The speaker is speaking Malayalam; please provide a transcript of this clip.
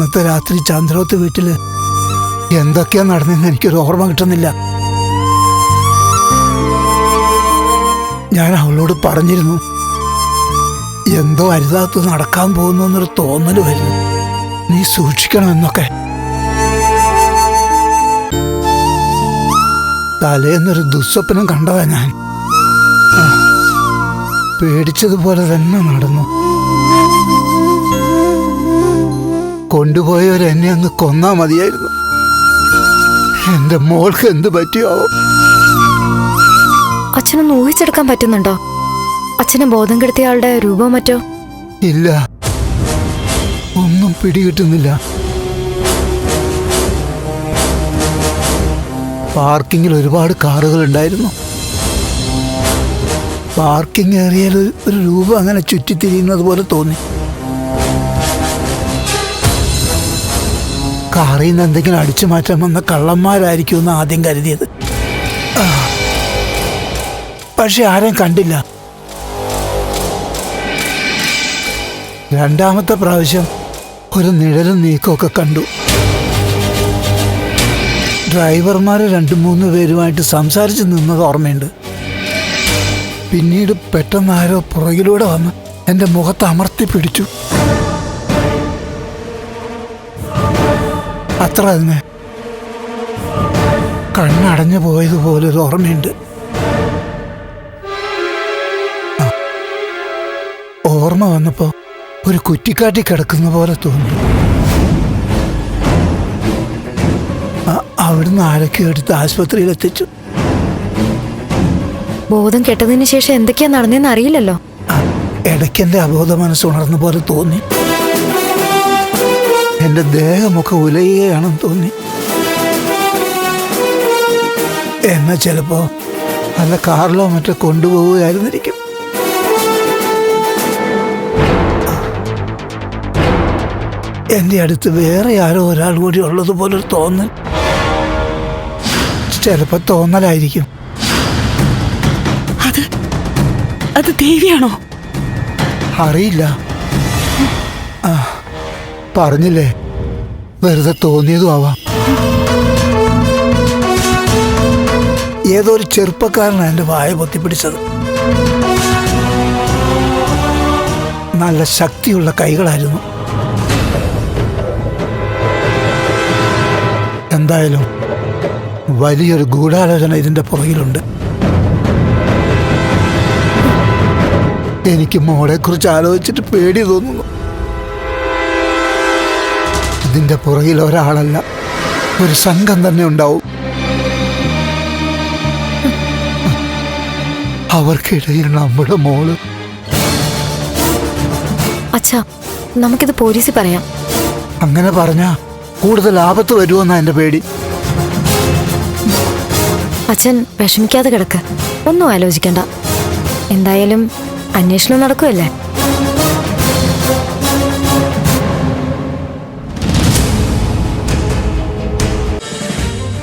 അന്നത്തെ രാത്രി ചന്ദ്രോത്ത് വീട്ടിൽ എന്തൊക്കെയാ നടന്നെന്ന് എനിക്കൊരു ഓർമ്മ കിട്ടുന്നില്ല. ഞാൻ അവളോട് പറഞ്ഞിരുന്നു എന്തോ അരുതാത്ത് നടക്കാൻ പോകുന്നു എന്നൊരു തോന്നൽ വരുന്നു. നീ സൂക്ഷിക്കണം സൂക്ഷിക്കണമെന്നൊക്കെ. തലേന്നൊരു ദുസ്വപ്നം കണ്ടതാ ഞാൻ. പേടിച്ചതുപോലെ തന്നെ നടന്നു. കൊണ്ടുപോയവർ എന്നെ അങ്ങ് കൊന്നാ മതിയായിരുന്നു. എന്റെ മോൾക്ക് എന്ത് പറ്റിയോ? അച്ഛനൊന്ന് ഊഹിച്ചെടുക്കാൻ പറ്റുന്നുണ്ടോ? അച്ഛനെ ബോധം കെടുത്തിയ ആളുടെ രൂപം മറ്റോ? ഇല്ല. ഒന്നും പിടികിട്ടുന്നില്ല. പാർക്കിങ്ങിൽ ഒരുപാട് കാറുകൾ ഉണ്ടായിരുന്നു. പാർക്കിംഗ് ഏറിയയിൽ ഒരു രൂപം അങ്ങനെ ചുറ്റിത്തിരിയുന്നത് പോലെ തോന്നി. കാറിൽ നിന്ന് എന്തെങ്കിലും അടിച്ചു മാറ്റാൻ വന്ന കള്ളന്മാരായിരിക്കും എന്ന് ആദ്യം കരുതിയത്. പക്ഷെ ആരെയും കണ്ടില്ല. രണ്ടാമത്തെ പ്രാവശ്യം ഒരു നിഴലും നീക്കമൊക്കെ കണ്ടു. ഡ്രൈവർമാർ രണ്ടു മൂന്ന് പേരുമായിട്ട് സംസാരിച്ച് നിന്നത് ഓർമ്മയുണ്ട്. പിന്നീട് പെട്ടെന്ന് ആരോ പുറകിലൂടെ വന്ന് എന്റെ മുഖത്ത് അമർത്തി പിടിച്ചു. അത്ര തന്നെ. കണ്ണടഞ്ഞു പോയതുപോലെ ഒരു ഓർമ്മയുണ്ട് ഓർമ്മ വന്നപ്പോ ഒരു കുറ്റിക്കാട്ടി കിടക്കുന്ന പോലെ തോന്നി. അവിടുന്ന് ആരൊക്കെ എടുത്ത് ആശുപത്രിയിൽ എത്തിച്ചു ബോധം കെട്ടതിന് ശേഷം എന്തൊക്കെയാ നടന്നതെന്ന് അറിയില്ലല്ലോ. ഇടയ്ക്കെന്റെ അബോധ മനസ്സ് ഉണർന്ന പോലെ തോന്നി. എന്റെ ദേഹമൊക്കെ ഉലയുകയാണെന്ന് തോന്നി. എന്നെ ചിലപ്പോ നല്ല കാറിലോ മറ്റോ കൊണ്ടുപോവുകയായിരുന്നിരിക്കും. എന്റെ അടുത്ത് വേറെ ആരോ ഒരാൾ കൂടി ഉള്ളതുപോലൊരു തോന്നൽ. ചിലപ്പോൾ തോന്നലായിരിക്കും. അത് അത് ദേവിയാണോ? അറിയില്ല. ആ പറഞ്ഞില്ലേ? വെറുതെ തോന്നിയതും ആവാം. ഏതോ ഒരു ചെറുപ്പക്കാരനാണ് എന്റെ വായ പൊത്തിപ്പിടിച്ചത്? നല്ല ശക്തിയുള്ള കൈകളായിരുന്നു. എന്തായാലും വലിയൊരു ഗൂഢാലോചന ഇതിന്റെ പുറകിലുണ്ട്. എനിക്ക് മോളെക്കുറിച്ച് ആലോചിച്ചിട്ട് പേടി തോന്നുന്നു. ഇതിന്റെ പുറകിൽ ഒരാളല്ല ഒരു സംഘം തന്നെ ഉണ്ടാവും. അവർക്കിടയിൽ നമ്മുടെ മോൾ. അച്ഛാ നമുക്കിത് പോലീസിൽ പറയാം. അങ്ങനെ പറഞ്ഞ കൂടുതൽ ആപത്ത് വരുമെന്നാ എന്റെ പേടി. അച്ഛൻ വിഷമിക്കാതെ കിടക്ക്. ഒന്നും ആലോചിക്കണ്ട. എന്തായാലും അന്വേഷണം നടക്കുമല്ലേ